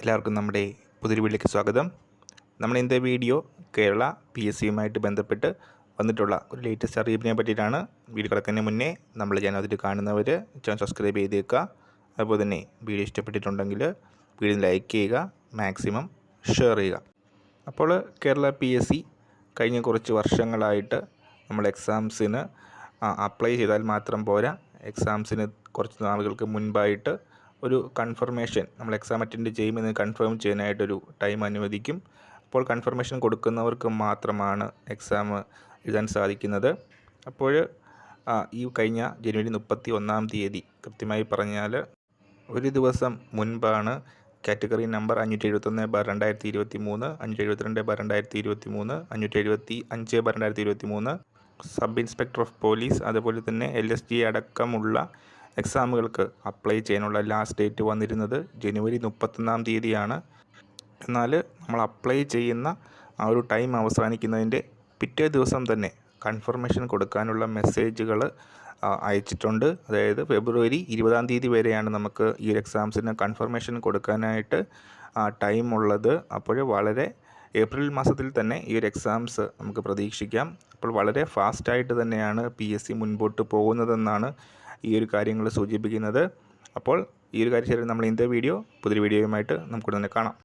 എല്ലാവർക്കും നമ്മുടെ പുതിയൊരു വീട്ടിലേക്ക് സ്വാഗതം. നമ്മൾ ഇന്നത്തെ വീഡിയോ കേരള പി എസ് സിയുമായിട്ട് ബന്ധപ്പെട്ട് വന്നിട്ടുള്ള ഒരു ലേറ്റസ്റ്റ് അറിയിപ്പിനെ പറ്റിയിട്ടാണ്. വീഡിയോ കിടക്കുന്നതിന് മുന്നേ നമ്മൾ ചാനൽ കാണുന്നവർ ചാനൽ സബ്സ്ക്രൈബ് ചെയ്തേക്കുക അതുപോലെ തന്നെ വീഡിയോ ഇഷ്ടപ്പെട്ടിട്ടുണ്ടെങ്കിൽ വീഡിയോ ലൈക്ക് ചെയ്യുക മാക്സിമം ഷെയർ ചെയ്യുക. അപ്പോൾ കേരള പി എസ് സി കഴിഞ്ഞ കുറച്ച് വർഷങ്ങളായിട്ട് നമ്മൾ എക്സാംസിന് അപ്ലൈ ചെയ്താൽ മാത്രം പോരാ. എക്സാംസിന് കുറച്ച് നാളുകൾക്ക് മുൻപായിട്ട് ഒരു കൺഫർമേഷൻ നമ്മൾ എക്സാം അറ്റൻഡ് ചെയ്യുമെന്ന് കൺഫേം ചെയ്യാനായിട്ടൊരു ടൈം അനുവദിക്കും. അപ്പോൾ കൺഫർമേഷൻ കൊടുക്കുന്നവർക്ക് മാത്രമാണ് എക്സാം എഴുതാൻ സാധിക്കുന്നത്. അപ്പോൾ ഈ കഴിഞ്ഞ ജനുവരി മുപ്പത്തി ഒന്നാം തീയതി കൃത്യമായി പറഞ്ഞാൽ ഒരു ദിവസം മുൻപാണ് കാറ്റഗറി നമ്പർ അഞ്ഞൂറ്റി എഴുപത്തൊന്ന് ബാർ രണ്ടായിരത്തി ഇരുപത്തി മൂന്ന് അഞ്ഞൂറ്റി എഴുപത്തിരണ്ട് ബാർ രണ്ടായിരത്തി ഇരുപത്തി മൂന്ന് അഞ്ഞൂറ്റി എഴുപത്തി അഞ്ച് ബാർ രണ്ടായിരത്തി ഇരുപത്തി മൂന്ന് സബ് ഇൻസ്പെക്ടർ ഓഫ് പോലീസ് അതുപോലെ തന്നെ എൽ എസ് ജി അടക്കമുള്ള എക്സാമുകൾക്ക് അപ്ലൈ ചെയ്യാനുള്ള ലാസ്റ്റ് ഡേറ്റ് വന്നിരുന്നത് ജനുവരി മുപ്പത്തൊന്നാം തീയതിയാണ്. എന്നാൽ നമ്മൾ അപ്ലൈ ചെയ്യുന്ന ആ ഒരു ടൈം അവസാനിക്കുന്നതിന്റെ പിറ്റേ ദിവസം തന്നെ കൺഫർമേഷൻ കൊടുക്കാനുള്ള മെസ്സേജുകൾ അയച്ചിട്ടുണ്ട്. അതായത് ഫെബ്രുവരി ഇരുപതാം തീയതി വരെയാണ് നമുക്ക് ഈ ഒരു എക്സാംസിന് കൺഫർമേഷൻ കൊടുക്കാനായിട്ട് ടൈം ഉള്ളത്. അപ്പോൾ വളരെ ഏപ്രിൽ മാസത്തിൽ തന്നെ ഈ ഒരു എക്സാംസ് നമുക്ക് പ്രതീക്ഷിക്കാം. അപ്പോൾ വളരെ ഫാസ്റ്റായിട്ട് തന്നെയാണ് പി എസ് സി മുൻപോട്ട് പോകുന്നതെന്നാണ് ഈ ഒരു കാര്യങ്ങൾ സൂചിപ്പിക്കുന്നത്. അപ്പോൾ ഈ ഒരു കാര്യം നമ്മൾ ഇന്നത്തെ വീഡിയോ പുതിയ വീഡിയോയുമായിട്ട് നമുക്ക് ഉടനെ കാണാം.